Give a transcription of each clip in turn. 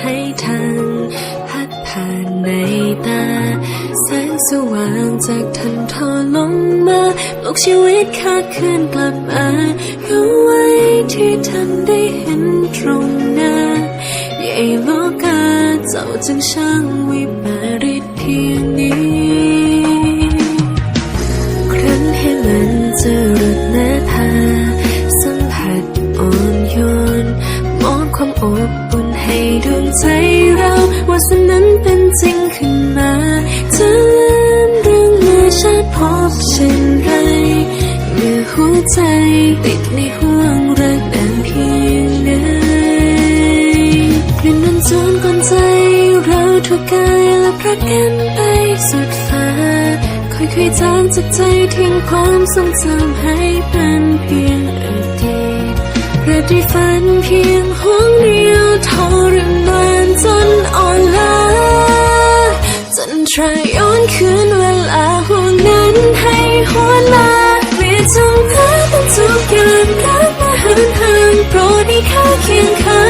ให้ทางพัดผ่านในตา แสงสว่างจากทันทอลงมาปลุกชีวิตขาคืนกลับมาเอาไว้ที่ทันได้เห็นตรงหน้าใหญ่โลกาเจ้าจึงช่างวิปริตเพียงนี้ อบอุ่นให้ดวงใจเราว่าสนนั้นเป็นจริงขึ้นมาจะลืมเรื่องเมื่อชาติพบเช่นไรเมื่อหัวใจติดในห่วงรักนานเพียงไหนกลิ่นนั้นจนก่อนใจเราทุกกายและพระกันไปสุดฟ้าค่อยๆจางจากใจทิ้งความทรงจำให้เป็นเพียงอดีตประดิฝันเพียง ทรายย้อนคืนเวลาห่วงนั้นให้หวนมาเปลี่ยนจงพาเป็นทุกอย่างรักมาหันห่างโปรดให้ข้าเคียงข้าง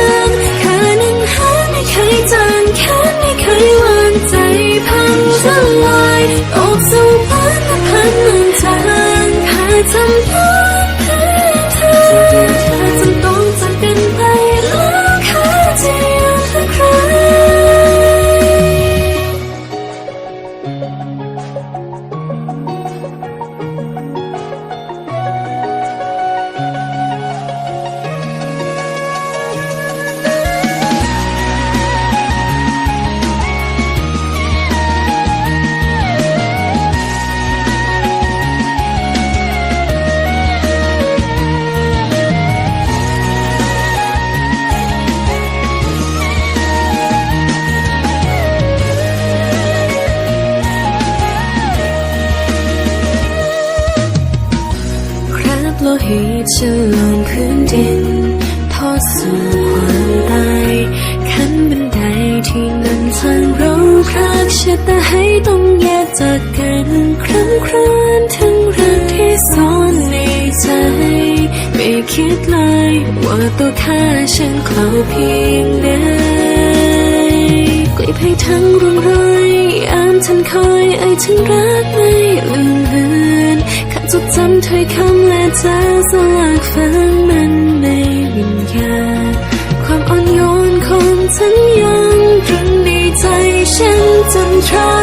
ราบโลหิตฉลงพื้นดินทอดสู่ความตายขั้นบันไดที่นำทางเราพรากชะตาให้ต้องแยกจากกันครั้งครานทั้งรักที่ซ่อนในใจ ไม่คิดเลยว่าตัวข้าฉันเคลาเพียงไหนกลีบให้ทั้งร่วงรอยยามทันคอยไอายถึงรักไม่ลืม อยคำและจาสลักฝังมันในวิญญาณความอ่อนโยนของฉันยังตรึงในใจฉันจนทรา